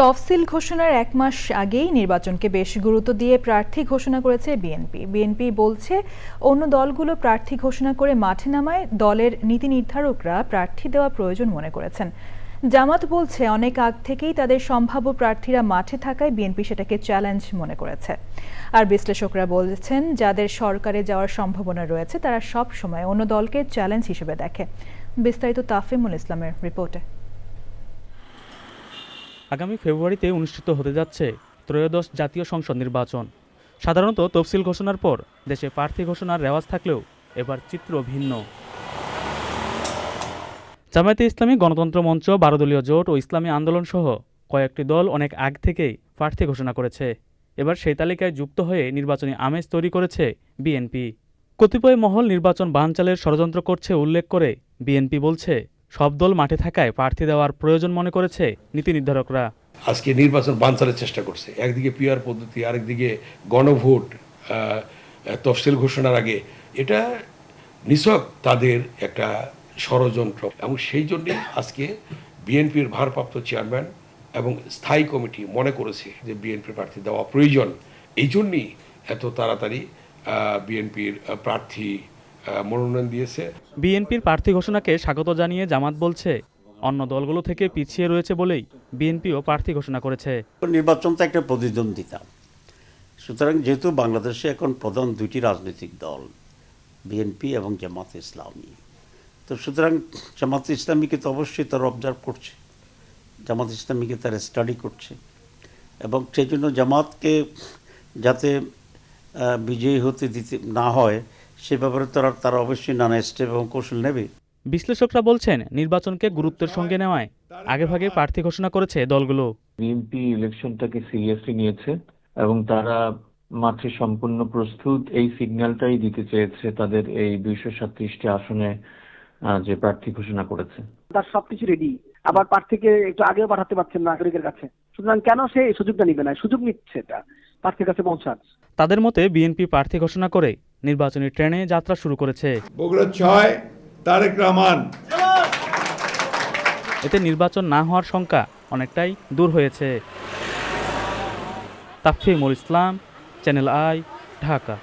তফসিল ঘোষণার এক মাস আগেই নির্বাচনকে বেশ গুরুত্ব দিয়ে প্রার্থী ঘোষণা করেছে বিএনপি। বিএনপি বলছে, অন্য দলগুলো প্রার্থী ঘোষণা করে মাঠে নামায়, দলের নীতি নির্ধারকরা প্রার্থী দেওয়া প্রয়োজন মনে করেছেন। জামাত বলছে, অনেক আগ থেকেই তাদের সম্ভাব্য প্রার্থীরা মাঠে থাকায় বিএনপি সেটাকে চ্যালেঞ্জ মনে করেছে। আর বিশ্লেষকরা বলছেন, যাদের সরকারে যাওয়ার সম্ভাবনা রয়েছে, তারা সব সময় অন্য দলকে চ্যালেঞ্জ হিসেবে দেখে। বিস্তারিত তাফিমুল ইসলামের রিপোর্টে। আগামী ফেব্রুয়ারিতে অনুষ্ঠিত হতে যাচ্ছে ত্রয়োদশ জাতীয় সংসদ নির্বাচন। সাধারণত তফসিল ঘোষণার পর দেশে প্রার্থী ঘোষণার রেওয়াজ থাকলেও এবার চিত্র ভিন্ন। জামায়াতে ইসলামী গণতন্ত্র মঞ্চ, বারোদলীয় জোট ও ইসলামী আন্দোলন সহ কয়েকটি দল অনেক আগ থেকেই প্রার্থী ঘোষণা করেছে। এবার সেই তালিকায় যুক্ত হয়ে নির্বাচনী আমেজ তৈরি করেছে বিএনপি। কতিপয় মহল নির্বাচন বানচালের ষড়যন্ত্র করছে উল্লেখ করে বিএনপি বলছে সব দল মাঠে থাকায় প্রার্থী দেওয়ার প্রয়োজন মনে করেছে নীতি নির্ধারকরা। আজকে নির্বাচন বানচালের চেষ্টা করছে। একদিকে পিআর পদ্ধতি, আরেকদিকে গণভোট তফসিল ঘোষণার আগে। এটা নিছক তাদের একটা ষড়যন্ত্র। এবং সেই জন্যে আজকে বিএনপির ভারপ্রাপ্ত চেয়ারম্যান এবং স্থায়ী কমিটি মনে করেছে যে বিএনপির প্রার্থী দেওয়া প্রয়োজন। এই জন্যই এত তাড়াতাড়ি বিএনপির প্রার্থী মনোনয়ন দিয়েছে। বিএনপির প্রার্থী ঘোষণাকে স্বাগত জানিয়ে জামাত বলছে অন্য দলগুলো থেকে পিছিয়ে রয়েছে বলেই বিএনপিও প্রার্থী ঘোষণা করেছে। নির্বাচন তো একটা প্রতিদ্বন্দ্বিতা। সুতরাং যেহেতু বাংলাদেশে এখন প্রধান দুইটি রাজনৈতিক দল বিএনপি এবং জামাত ইসলামী তো সুতরাং জামাত ইসলামীকে তো অবশ্যই তারা অবজার্ভ করছে। জামাত ইসলামীকে তারা স্টাডি করছে। এবং সেই জন্য জামাতকে যাতে বিজয়ী হতে দিতে না হয় সে ব্যাপারে তারা তারা অবশ্যই নানা স্টেপ এবং কৌশল নেবে। বিশ্লেষকরা বলছেন নির্বাচনকে গুরুত্বের সঙ্গে নেওয়ায় আগেভাগে প্রার্থী ঘোষণা করেছে দলগুলো। বিএনপি ইলেকশনটাকে সিরিয়াসলি নিয়েছে এবং তারা মাঠে সম্পূর্ণ প্রস্তুত। এই সিগন্যালটাই দিতে চেয়েছে তাদের এই দুইশো সাতত্রিশটি আসনে যে প্রার্থী ঘোষণা করেছে। তার সবকিছু রেডি আবার প্রার্থীকে একটু আগেও পাঠাতে পারছেন নাগরিকের কাছে। সুতরাং কেন সে সুযোগটা নিবে না? সুযোগ নিচ্ছে এটা প্রার্থীর কাছে পৌঁছার। তাদের মতে বিএনপি প্রার্থী ঘোষণা করে নির্বাচনী ট্রেনে যাত্রা শুরু করেছে। বগুড়া ছয় তারেক রহমান। এতে নির্বাচন না হওয়ার শঙ্কা অনেকটাই দূর হয়েছে। Tafimul Islam channel I Dhaka.